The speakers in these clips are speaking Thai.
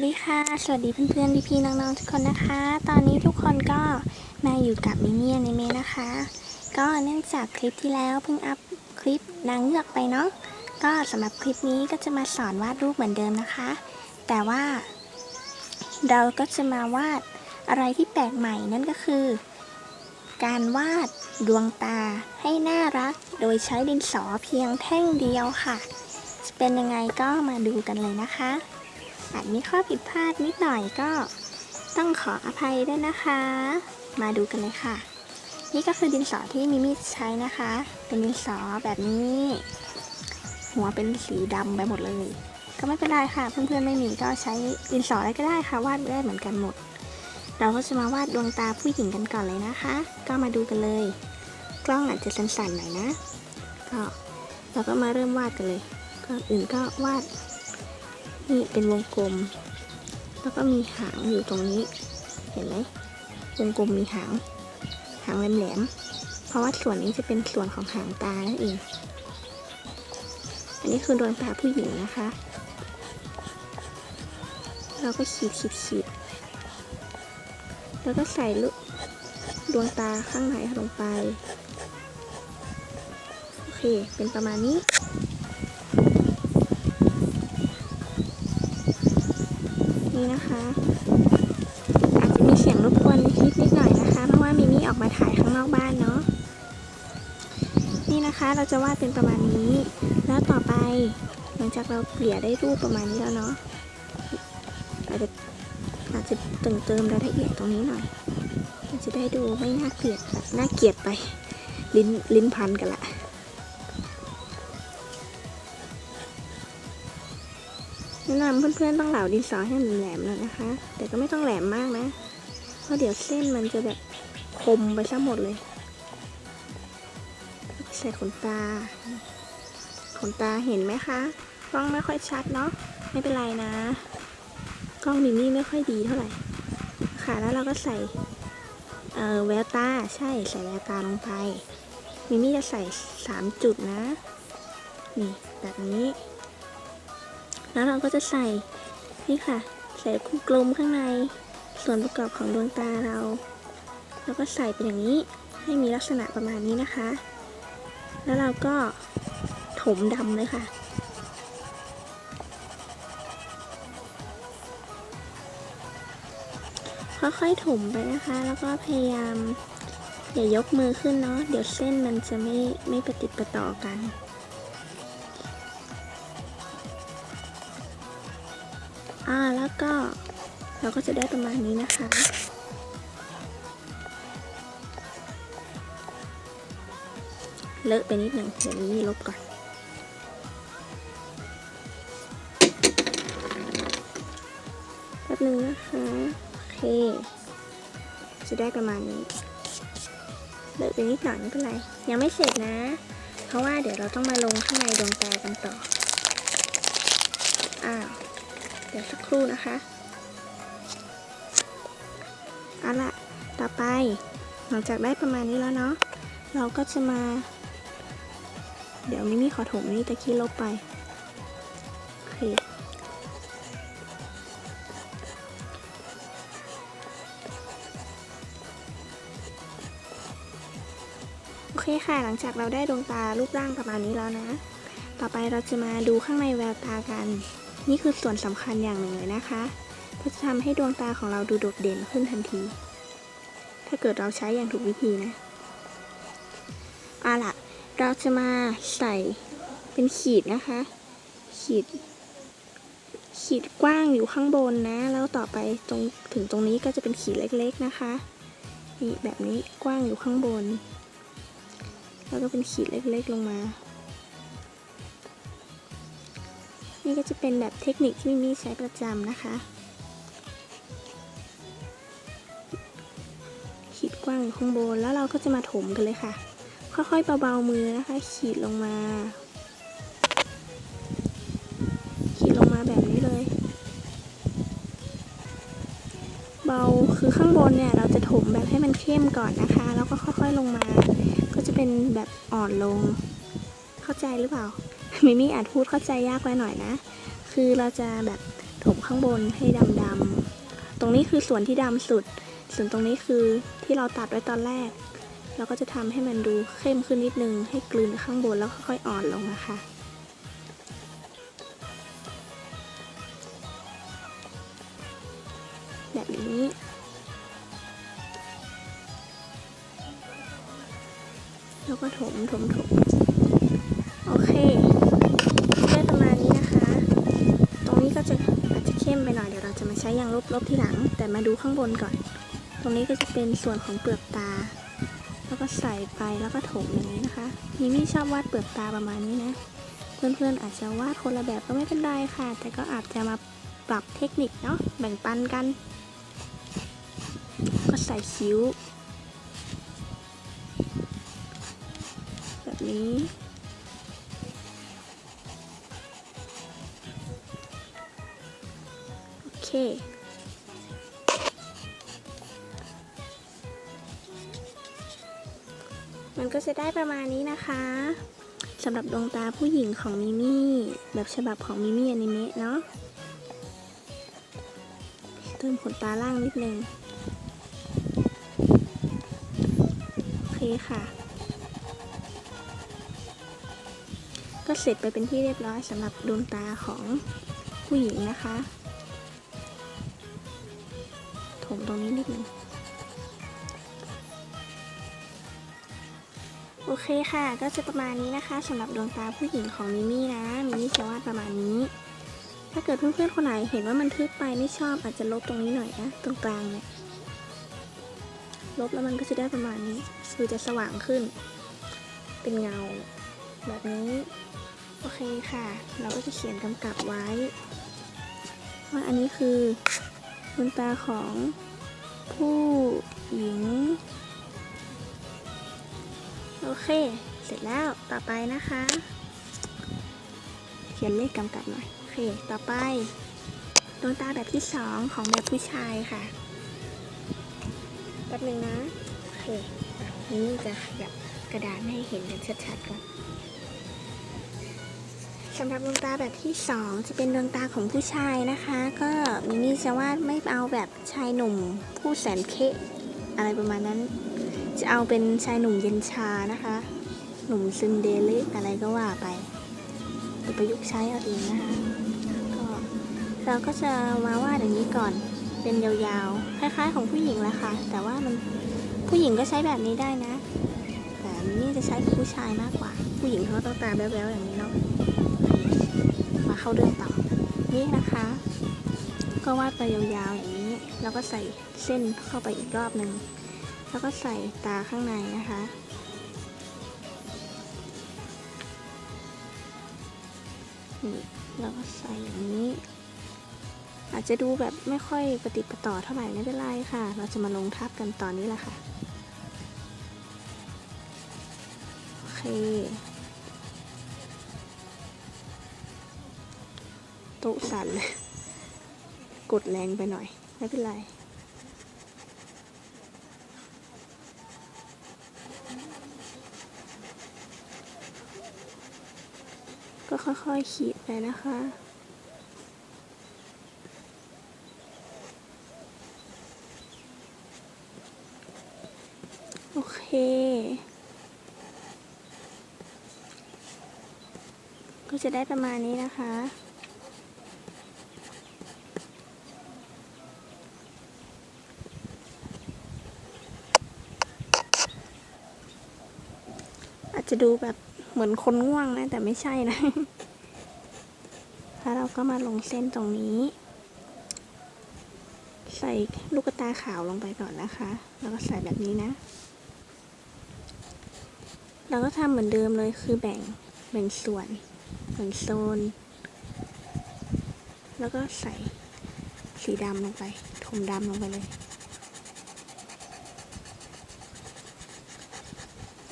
วัสดีค่ะ สวัสดีเพื่อนๆ พี่ๆ น้องๆ ทุกคนนะคะ ตอนนี้ทุกคนก็มาอยู่กับมิมี่ในเมนะคะ ก็เนื่องจากคลิปที่แล้วเพิ่งอัพคลิปนางเงือกไปเนาะ ก็สำหรับคลิปนี้ก็จะมาสอนวาดรูปเหมือนเดิมนะคะ แต่ว่า เราก็จะมาวาดอะไรที่แปลกใหม่นั่นก็คือ การวาดดวงตาให้น่ารัก โดยใช้ดินสอเพียงแท่งเดียวค่ะ จะเป็นยังไงก็มาดูกันเลยนะคะ อาจมีข้อผิดพลาดนิดหน่อยก็ต้องขออภัยด้วยนะคะ มาดูกันเลยค่ะ นี่ก็คือดินสอที่มิมี่ใช้นะคะ เป็นดินสอแบบนี้ หัวเป็นสีดำไปหมดเลย ก็ไม่เป็นไรค่ะ เพื่อนๆไม่มีก็ใช้ดินสออะไรก็ได้ค่ะวาดได้เหมือนกันหมด เราก็จะมาวาดดวงตาผู้หญิงกันก่อนเลยนะคะ ก็มาดูกันเลย กล้องอาจจะสั่นๆหน่อยนะ ก็เราก็มาเริ่มวาดกันเลยก่อนอื่นก็วาด นี่เป็นวงกลม แล้วก็มีหางอยู่ตรงนี้ เห็นไหมวงกลมมีหาง หางแหลมๆเพราะว่าส่วนนี้จะเป็นส่วนของหางตานั่นเอง อันนี้คือดวงตาผู้หญิงนะคะ เราก็ขีดขีดขีดแล้วก็ใส่ลูกดวงตาข้างในลงไป โอเค เป็นประมาณนี้ นี่นะคะ อาจจะมีเสียงรบกวนนิดนิดหน่อยนะคะ เพราะว่ามิมี่ออกมาถ่ายข้างนอกบ้านเนาะ นี่นะคะเราจะวาดเป็นประมาณนี้ แล้วต่อไปหลังจากเราเกลี่ยได้รูปประมาณนี้แล้วเนาะ อาจจะอาจจะเติมเติมรายละเอียดตรงนี้หน่อย มันจะได้ดูไม่น่าเกลียดน่าเกลียดไป ลิ้นลิ้นพันกันละ แนะนำเพื่อนๆต้องเหลาดินสอให้มันแหลมๆแล้วนะคะ แต่ก็ไม่ต้องแหลมมากนะ เพราะเดี๋ยวเส้นมันจะแบบคมไปซะหมดเลย ใส่ขนตา ขนตาเห็นไหมคะกล้องไม่ค่อยชัดเนาะไม่เป็นไรนะกล้องมิมี่ไม่ค่อยดีเท่าไหร่ค่ะแล้วเราก็ใส่เอ่อแววตาใช่ใส่แววตาลงไปมิมี่จะใส่สามจุดนะ นี่แบบนี้ แล้วเราก็จะใส่นี่ค่ะ ใส่คู่กลมข้างใน ส่วนประกอบของดวงตาเรา แล้วก็ใส่เป็นอย่างนี้ให้มีลักษณะประมาณนี้นะคะ แล้วเราก็ถมดำเลยค่ะ ค่อยๆถมไปนะคะ แล้วก็พยายามอย่ายกมือขึ้นเนาะ เดี๋ยวเส้นมันจะไม่ไม่ประติดประต่อกัน อ่าแล้วก็เราก็จะได้ประมาณนี้นะคะ เลอะไปนิดหนึ่งเดี๋ยวนี้ลบก่อน แป๊บนึงนะคะโอเค จะได้ประมาณนี้เลอะไปนิดหน่อยไม่เป็นไร ยังไม่เสร็จนะ เพราะว่าเดี๋ยวเราต้องมาลงข้างในดวงตากันต่อ อ้าว เดี๋ยวสักครู่นะคะเอาละต่อไปหลังจากได้ประมาณนี้แล้วเนาะ เราก็จะมา เดี๋ยวมิมี่ขอถมนี่ตะกี้ลบไปโอเคโอเคค่ะ หลังจากเราได้ดวงตารูปร่างประมาณนี้แล้วนะ ต่อไปเราจะมาดูข้างในแววตากัน นี่คือส่วนสำคัญอย่างหนึ่งเลยนะคะเพื่อจะทำให้ดวงตาของเราดูโดดเด่นขึ้นทันที ถ้าเกิดเราใช้อย่างถูกวิธีนะเอาล่ะ เราจะมาใส่เป็นขีดนะคะ ขีด ขีดกว้างอยู่ข้างบนนะ แล้วต่อไปตรงถึงตรงนี้ก็จะเป็นขีดเล็กๆนะคะนี่แบบนี้กว้างอยู่ข้างบน แล้วก็เป็นขีดเล็กๆลงมา นี่ก็จะเป็นแบบเทคนิคที่มิมี่ใช้ประจำนะคะ ขีดกว้างข้างบนแล้วเราก็จะมาถมกันเลยค่ะ ค่อยๆเบาๆมือนะคะ ขีดลงมา ขีดลงมาแบบนี้เลย เบาคือข้างบนเนี่ยเราจะถมแบบให้มันเข้มก่อนนะคะ แล้วก็ค่อยๆลงมา ก็จะเป็นแบบอ่อนลง เข้าใจหรือเปล่า มิมี่อาจพูดเข้าใจยากไปหน่อยนะ คือเราจะแบบถมข้างบนให้ดำๆ ตรงนี้คือส่วนที่ดำสุด ส่วนตรงนี้คือที่เราตัดไว้ตอนแรก เราก็จะทำให้มันดูเข้มขึ้นนิดนึง ให้กลืนข้างบนแล้วค่อยๆอ่อนลงนะคะ ดูข้างบนก่อน ตรงนี้ก็จะเป็นส่วนของเปลือกตา แล้วก็ใส่ไปแล้วก็ถมอย่างนี้นะคะมิมี่ชอบวาดเปลือกตาประมาณนี้นะ เพื่อนๆอาจจะวาดคนละแบบก็ไม่เป็นไรค่ะ แต่ก็อาจจะมาปรับเทคนิคเนาะ แบ่งปันกัน ก็ใส่คิ้ว แบบนี้โอเค ก็จะได้ประมาณนี้นะคะสำหรับดวงตาผู้หญิงของมิมี่แบบฉบับของมิมี่อนิเมะเนาะเติมขนตาล่างนิดนึงโอเคค่ะ ก็เสร็จไปเป็นที่เรียบร้อยสำหรับดวงตาของผู้หญิงนะคะ ถมตรงนี้นิดนึง โอเคค่ะ ก็จะประมาณนี้นะคะสำหรับดวงตาผู้หญิงของมิมี่นะมิมี่จะวาดประมาณนี้ ถ้าเกิดเพื่อนๆคนไหนเห็นว่ามันทึบไปไม่ชอบอาจจะลบตรงนี้หน่อยนะตรงกลางเนี่ยลบแล้วมันก็จะได้ประมาณนี้คือจะสว่างขึ้น เป็นเงา แบบนี้ โอเคค่ะ เราก็จะเขียนกำกับไว้ ว่าอันนี้คือดวงตาของผู้หญิง โอเค เสร็จแล้วต่อไปนะคะ เขียนเลขกำกับหน่อย โอเค ต่อไปดวงตาแบบที่สองของแบบผู้ชายค่ะแป๊บหนึงนะ โอเคนี่จะแบบกระดานให้เห็นกันชัดๆก่อนสำหรับดวงตาแบบที่สองจะเป็นดวงตาของผู้ชายนะคะ ก็มิมี่จะวาดไม่เอาแบบชายหนุ่ม ผู้แสนเคะอะไรประมาณนั้น จะเอาเป็นชายหนุ่มเย็นชานะคะ หนุ่มซึนเดลิอะไรก็ว่าไปเดี๋ยวประยุกต์ใช้เอาเองนะคะก็เราก็จะมาวาดอย่างนี้ก่อนเป็นยาวๆ คล้ายๆ ของผู้หญิงแหละค่ะ แต่ว่ามันผู้หญิงก็ใช้แบบนี้ได้นะ แต่นี่จะใช้กับผู้ชายมากกว่า ผู้หญิงเขาต้องตาแบ๊วๆอย่างนี้เนาะมาเข้าเรื่องต่อ นี่นะคะ ก็วาดไปยาวๆอย่างนี้ แล้วก็ใส่เส้นเข้าไปอีกรอบหนึ่ง แล้วก็ใส่ตาข้างในนะคะ นี่แล้วก็ใส่อย่างนี้ อาจจะดูแบบไม่ค่อยปฏิประต่อเท่าไหร่ไม่เป็นไรค่ะ เราจะมาลงทับกันตอนนี้แหละค่ะ โอเคโต๊สันเลย กดแรงไปหน่อย ไม่เป็นไร ค่อยๆขีดไปนะคะ โอเค ก็จะได้ประมาณนี้นะคะอาจจะดูแบบ เหมือนคนง่วงนะ แต่ไม่ใช่นะ แล้วเราก็มาลงเส้นตรงนี้ ใส่ลูกตาขาวลงไปก่อนนะคะ แล้วก็ใส่แบบนี้นะ เราก็ทำเหมือนเดิมเลยคือแบ่งแบ่งส่วนแบ่งโซน แล้วก็ใส่สีดำลงไป ถมดำลงไปเลย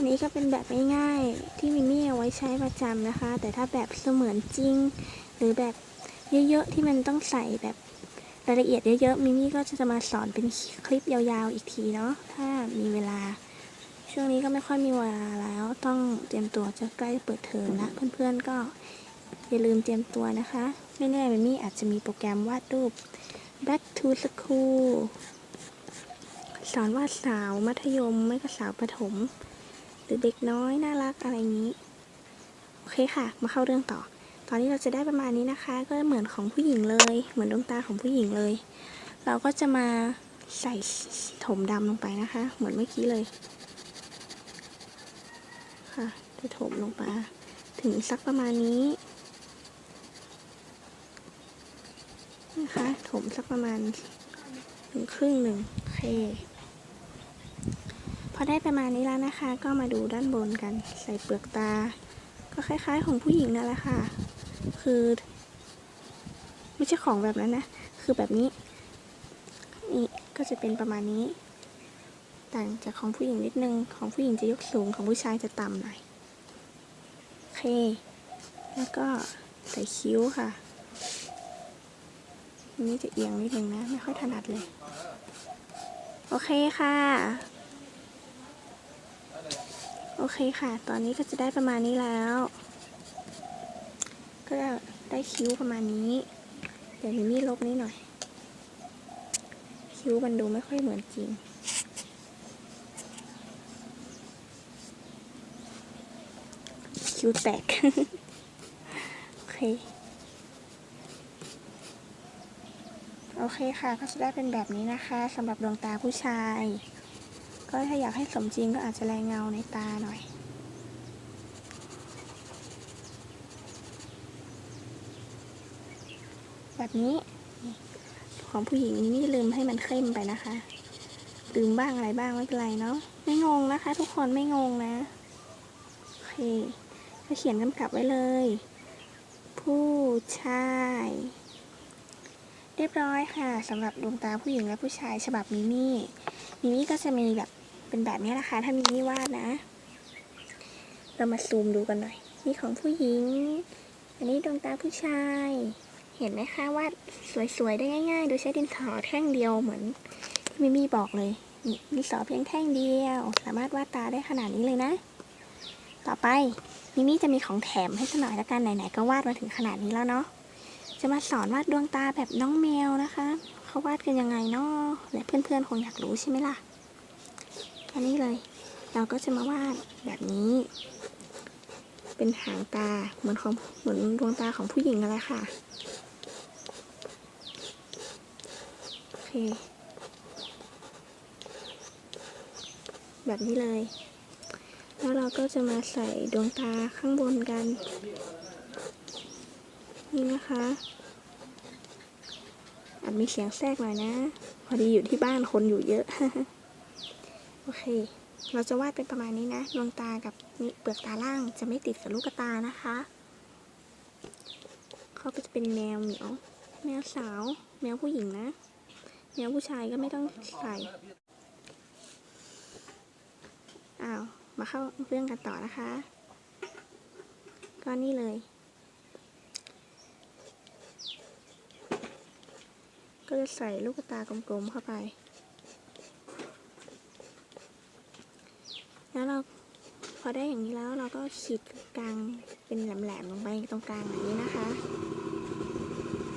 นี้ก็เป็นแบบง่ายๆ ที่มิมี่เอาไว้ใช้ประจำนะคะ แต่ถ้าแบบเสมือนจริง หรือแบบเยอะๆ ที่มันต้องใส่แบบรายละเอียดเยอะๆมิมี่ก็จะมาสอนเป็นคลิปยาวๆอีกทีเนาะถ้ามีเวลา ช่วงนี้ก็ไม่ค่อยมีเวลาแล้วต้องเตรียมตัวจะใกล้เปิดเทอมละเพื่อนๆก็อย่าลืมเตรียมตัวนะคะ ไม่แน่เมมี่อาจจะมีโปรแกรมวาดรูป back to school สอนวาดสาวมัธยม ไม่ก็สาวประถม หรือเด็กน้อยน่ารักอะไรนี้โอเคค่ะ มาเข้าเรื่องต่อ ตอนนี้เราจะได้ประมาณนี้นะคะ ก็เหมือนของผู้หญิงเลย เหมือนดวงตาของผู้หญิงเลย เราก็จะมาใส่ถมดำลงไปนะคะ เหมือนเมื่อกี้เลย ค่ะจะถมลงไปถึงสักประมาณนี้นะคะถมสักประมาณถึงครึ่งหนึ่งโอเค พอได้ประมาณนี้แล้วนะคะ ก็มาดูด้านบนกัน ใส่เปลือกตา ก็คล้าย ๆ ของผู้หญิงนั่นแหละค่ะ คือ ไม่ใช่ของแบบนั้นนะ คือแบบนี้ นี่ก็จะเป็นประมาณนี้ ต่างจากของผู้หญิงนิดนึง ของผู้หญิงจะยกสูง ของผู้ชายจะต่ำหน่อย โอเค แล้วก็ใส่คิ้วค่ะนนี้จะเอียงนิดนึงนะ ไม่ค่อยถนัดเลย โอเคค่ะ โอเคค่ะ ตอนนี้ก็จะได้ประมาณนี้แล้ว ก็ได้คิ้วประมาณนี้ เดี๋ยวมิมี่ลบนิดหน่อย คิ้วมันดูไม่ค่อยเหมือนจริง คิ้วแตก โอเค โอเคค่ะ ก็จะได้เป็นแบบนี้นะคะสำหรับดวงตาผู้ชาย ก็ถ้าอยากให้สมจริงก็อาจจะแรงเงาในตาหน่อยแบบนี้ของผู้หญิงนี่ลืมให้มันเข้มไปนะคะ ลืมบ้างอะไรบ้างไม่เป็นไรเนาะไม่งงนะคะ ทุกคนไม่งงนะโอเคก็เขียนกำกับไว้เลย ผู้ชาย เรียบร้อยค่ะสำหรับดวงตาผู้หญิงและผู้ชายฉบับมิมี่มิมี่ก็จะมีแบบ เป็นแบบนี้นะคะ ถ้ามิมี่วาดนะ เรามาซูมดูกันหน่อย นี่ของผู้หญิง อันนี้ดวงตาผู้ชาย เห็นไหมคะวาดสวยๆได้ง่าย ๆ โดยใช้ดินสอแท่งเดียวเหมือนที่มิมี่บอกเลยนี่ดินสอเพียงแท่งเดียว สามารถวาดตาได้ขนาดนี้เลยนะ ต่อไปมิมี่จะมีของแถมให้สักหน่อยละกันไหนๆก็วาดมาถึงขนาดนี้แล้วเนาะจะมาสอนวาดดวงตาแบบน้องแมวนะคะ เขาวาดกันยังไงเนาะและเพื่อนๆคงอยากรู้ใช่ไหมล่ะ อันนี้เลย เราก็จะมาวาดแบบนี้ เป็นหางตาเหมือนของเหมือนดวงตาของผู้หญิงนั่นแหละค่ะโอเคแบบนี้เลย แล้วเราก็จะมาใส่ดวงตาข้างบนกัน นี่นะคะอาจมีเสียงแทรกหน่อยนะ พอดีอยู่ที่บ้านคนอยู่เยอะ โอเค เราจะวาดเป็นประมาณนี้นะดวงตากับนี่เปลือกตาล่างจะไม่ติดกับลูกตานะคะ เขาก็จะเป็นแมวเหมียว แมวสาว แมวผู้หญิงนะ แมวผู้ชายก็ไม่ต้องใส่ อ้าว มาเข้าเรื่องกันต่อนะคะ ก็นี่เลย ก็จะใส่ลูกตากลมๆเข้าไป แล้วเราพอได้อย่างนี้แล้วเราก็ขีดกลางเป็นแหลมๆลงไปตรงกลางแบบนี้นะคะ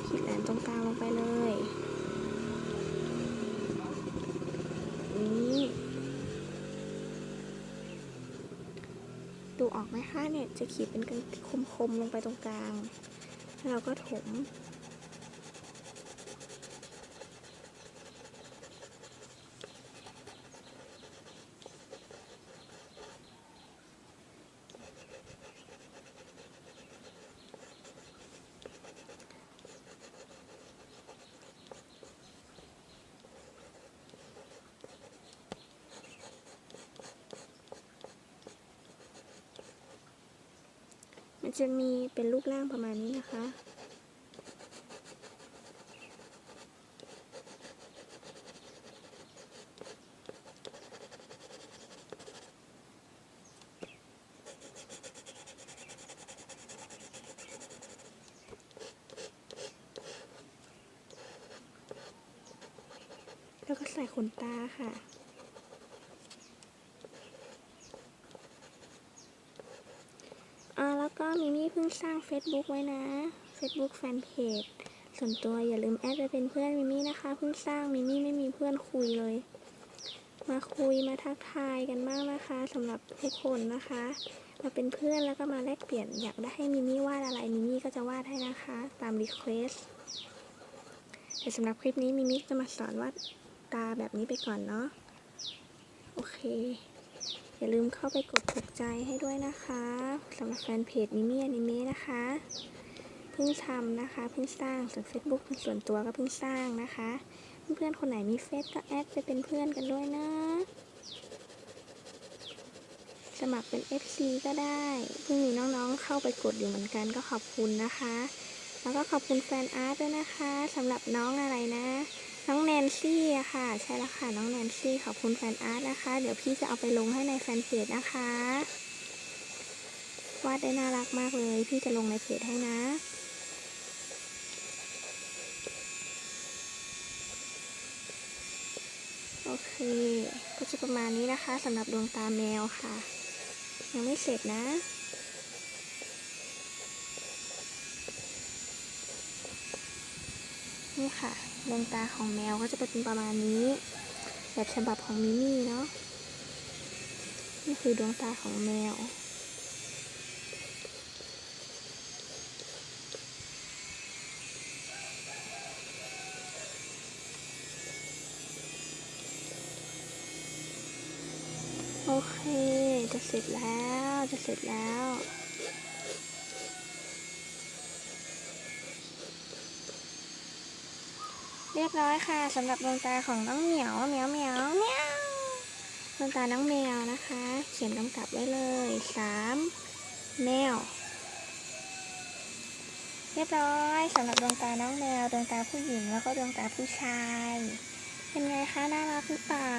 ขีดแหลมตรงกลางลงไปเลยนี่ดูออกไหมคะเนี่ยจะขีดเป็นคมๆลงไปตรงกลาง แล้วเราก็ถม มันจะมีเป็นรูปร่างประมาณนี้นะคะ แล้วก็ใส่ขนตาค่ะ อ่าแล้วก็ มิมี่เพิ่งสร้าง Facebook ไว้นะ Facebook Fanpage ส่วนตัวอย่าลืมแอดไปเป็นเพื่อนมิมี่นะคะ เพิ่งสร้างมิมี่ไม่มีเพื่อนคุยเลย มาคุยมาทักทายกันบ้างนะคะสำหรับทุกคนนะคะ มาเป็นเพื่อนแล้วก็มาแลกเปลี่ยนอยากได้ให้มิมี่วาดอะไรมิมี่ก็จะวาดให้นะคะ ตามรีเควสแต่สำหรับคลิปนี้มิมี่จะมาสอนวาดตาแบบนี้ไปก่อนเนาะโอเค อย่าลืมเข้าไปกดถูกใจให้ด้วยนะคะสำหรับแฟนเพจมิมี่อนิเมะนะคะ เพิ่งทำนะคะ เพิ่งสร้างส่วน Facebook เป็นส่วนตัวก็เพิ่งสร้างนะคะ เพื่อนๆคนไหนมีเฟซก็แอดไปเป็นเพื่อนกันด้วยนะสมัครเป็น FC ก็ได้เพิ่งมีน้องๆเข้าไปกดอยู่เหมือนกันก็ขอบคุณนะคะ แล้วก็ขอบคุณแฟนอาร์ตด้วยนะคะสำหรับน้องอะไรนะ น้องแนนซี่ค่ะ ใช่แล้วค่ะ น้องแนนซี่ขอบคุณแฟนอาร์ตนะคะ เดี๋ยวพี่จะเอาไปลงให้ในแฟนเพจนะคะวาดได้น่ารักมากเลย พี่จะลงในเพจให้นะโอเค ก็จะประมาณนี้นะคะสำหรับดวงตาแมวค่ะ ยังไม่เสร็จนะ นี่ค่ะดวงตาของแมวก็จะเป็นประมาณนี้ แบบฉบับของมิมี่เนาะนี่คือดวงตาของแมว โอเค จะเสร็จแล้ว จะเสร็จแล้ว รียบร้อยค่ะสำหรับดวงตาของน้องเหมียวเหมียวเหมียวเหมียวดวงตาน้องแมวนะคะ เขียนกำกับไว้เลยสามแมว เรียบร้อยสำหรับดวงตาน้องแมวดวงตาผู้หญิงแล้วก็ดวงตาผู้ชาย เป็นไงคะน่ารักหรือเปล่า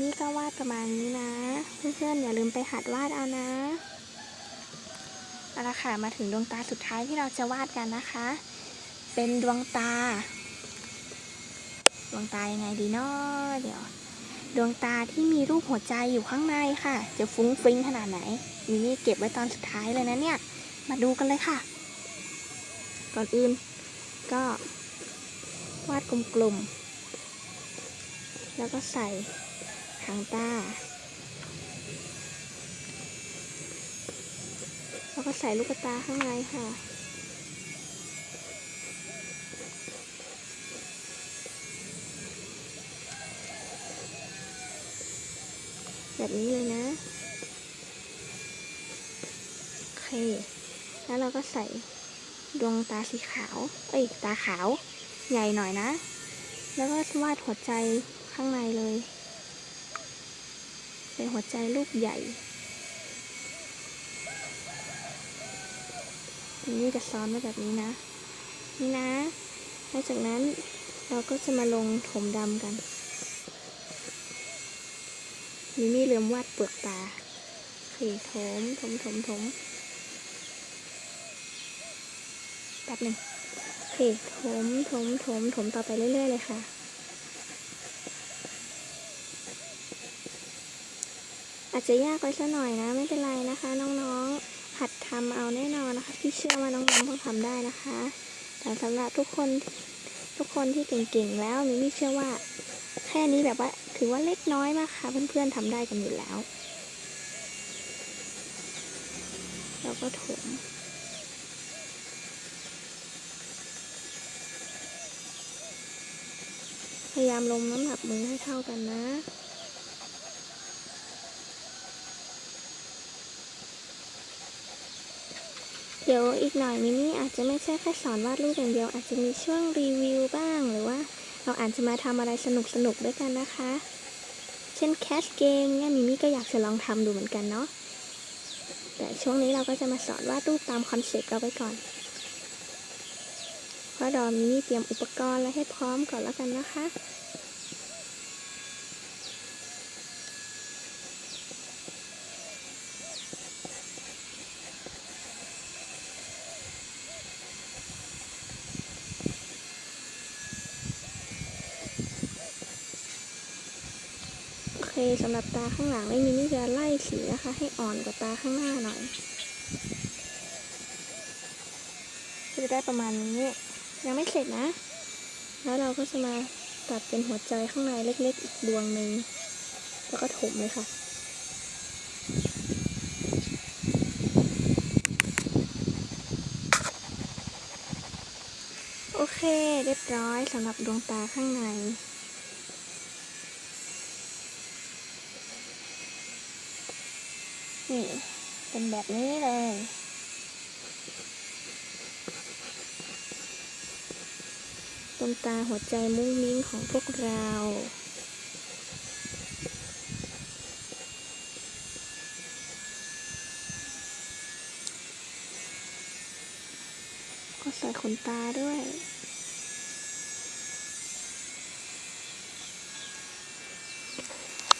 นี่ก็วาดประมาณนี้นะ เพื่อนๆอย่าลืมไปหัดวาดเอานะเอาละค่ะมาถึงดวงตาสุดท้ายที่เราจะวาดกันนะคะ เป็นดวงตา วงตายังไงดีเนาะเดี๋ยว ดวงตาที่มีรูปหัวใจอยู่ข้างในค่ะ จะฟุ้งฟิ้งขนาดไหนมินี่เก็บไว้ตอนสุดท้ายเลยนะเนี่ย มาดูกันเลยค่ะ ก่อนอื่น ก็ วาดกลมๆ แล้วก็ใส่หางตา แล้วก็ใส่ลูกตาข้างในค่ะ แบบนี้เลยนะ โอเค แล้วเราก็ใส่ดวงตาสีขาว เอ้ย ตาขาว ใหญ่หน่อยนะ แล้วก็วาดหัวใจข้างในเลย เป็นหัวใจลูกใหญ่นี่จะซ้อนไว้แบบนี้นะ นี่นะหลังจากนั้นเราก็จะมาลงถมดำกัน นี่นี่มวาดเปลือกตาโอเคถมถมถมถมแป๊บหนึ่งโอเคถมถมถมถมต่อไปเรื่อย ๆ เลยค่ะ อาจจะยากไปสักหน่อยนะ ไม่เป็นไรนะคะ น้องๆ หัดทำเอาแน่นอนนะคะ พี่เชื่อว่าน้องๆต้องทำได้นะคะแต่สำหรับทุกคนทุกคนที่เก่งๆแล้วมิมี่เชื่อว่าแค่นี้แบบว่า ถือว่าเล็กน้อยมากค่ะเพื่อนๆทำได้กันอยู่แล้วแล้วก็ถมพยายามลงน้ำหนักมือให้เท่ากันนะเดี๋ยวอีกหน่อยมินี่อาจจะไม่ใช่แค่สอนวาดรูปอย่างเดียว อาจจะมีช่วงรีวิวบ้างหรือว่า เราอาจจะมาทำอะไรสนุกสนุกๆด้วยกันนะคะ เช่นแคสเกมเนี่ยมิมี่ก็อยากจะลองทำดูเหมือนกันเนาะ แต่ช่วงนี้เราก็จะมาสอนวาดรูปตามคอนเซ็ปต์เราไปก่อน เพราะรอมินี่เตรียมอุปกรณ์แล้วให้พร้อมก่อนแล้วกันนะคะ สำหรับตาข้างหลังไม่มินี่จะไล่สีนะคะ ให้อ่อนกว่าตาข้างหน้าหน่อยจะได้ประมาณนี้ ยังไม่เสร็จนะ แล้วเราก็จะมาตัดเป็นหัวใจข้างในเล็กๆ อีกดวงหนึ่งแล้วก็ถมเลยค่ะโอเค เรียบร้อยสำหรับดวงตาข้างใน เป็น แบบนี้เลยดวงตาหัวใจมุ้งมิ้งของพวกเรา ก็ใส่ขนตาด้วย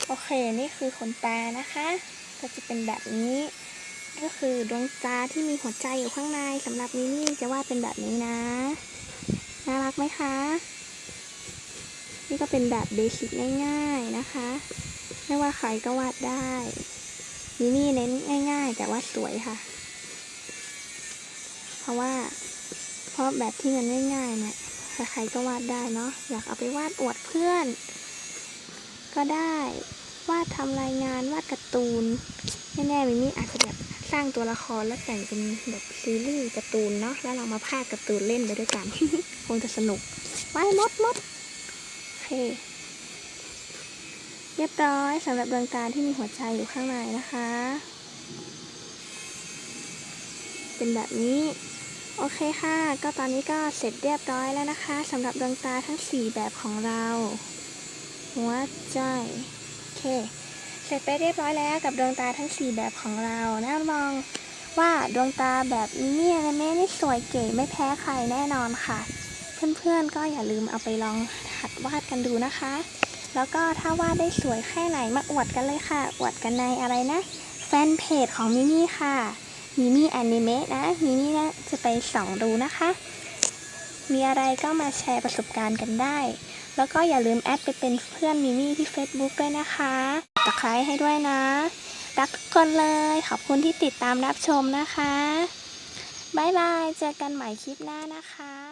โอเค นี่คือขนตานะคะ ก็จะเป็นแบบนี้ ก็คือดวงตาที่มีหัวใจอยู่ข้างในสำหรับมินี่จะวาดเป็นแบบนี้นะ น่ารักไหมคะ นี่ก็เป็นแบบเบสิกง่าย ๆนะคะ ไม่ว่าใครก็วาดได้มินี่เน้นง่าย ๆ แต่ว่าสวยค่ะ เพราะว่า เพราะแบบที่มันง่ายๆเนี่ยใครๆก็วาดได้เนาะอยากเอาไปวาดอวดเพื่อน ก็ได้วาดทำรายงานวาดการ์ตูนแน่ๆมินี่อาจจะแบบ สร้างตัวละครแล้วแต่งเป็นแบบซีรีส์การ์ตูนเนาะแล้วเรามาพากการ์ตูนเล่นไปด้วยกัน คงจะสนุกว้มดมดโอเค เรียบร้อยสำหรับดวงตาที่มีหัวใจอยู่ข้างในนะคะ เป็นแบบนี้โอเคค่ะ ก็ตอนนี้ก็เสร็จเรียบร้อยแล้วนะคะสำหรับดวงตาทั้ง 4 แบบของเรา หัวใจ โอเค เสร็จไปเรียบร้อยแล้วกับดวงตาทั้ง 4 แบบของเราน่ามองว่าดวงตาแบบนี้นี่ยแม่นี่สวยเก๋ไม่แพ้ใครแน่นอนค่ะ เพื่อนๆก็อย่าลืมเอาไปลองหัดวาดกันดูนะคะ แล้วก็ถ้าวาดได้สวยแค่ไหนมาอวดกันเลยค่ะ อวดกันในอะไรนะ แฟนเพจของมิมี่ค่ะมิมี่แอนิเมะนะมิมี่นะจะไปส่องดูนะคะ มีอะไรก็มาแชร์ประสบการณ์กันได้ แล้วก็อย่าลืมแอดไปเป็นเพื่อนมิมี่ที่ Facebook ด้วยนะคะ ตะไคร้ให้ด้วยนะ รักทุกคนเลย ขอบคุณที่ติดตามรับชมนะคะ บ๊ายบาย เจอกันใหม่คลิปหน้านะคะ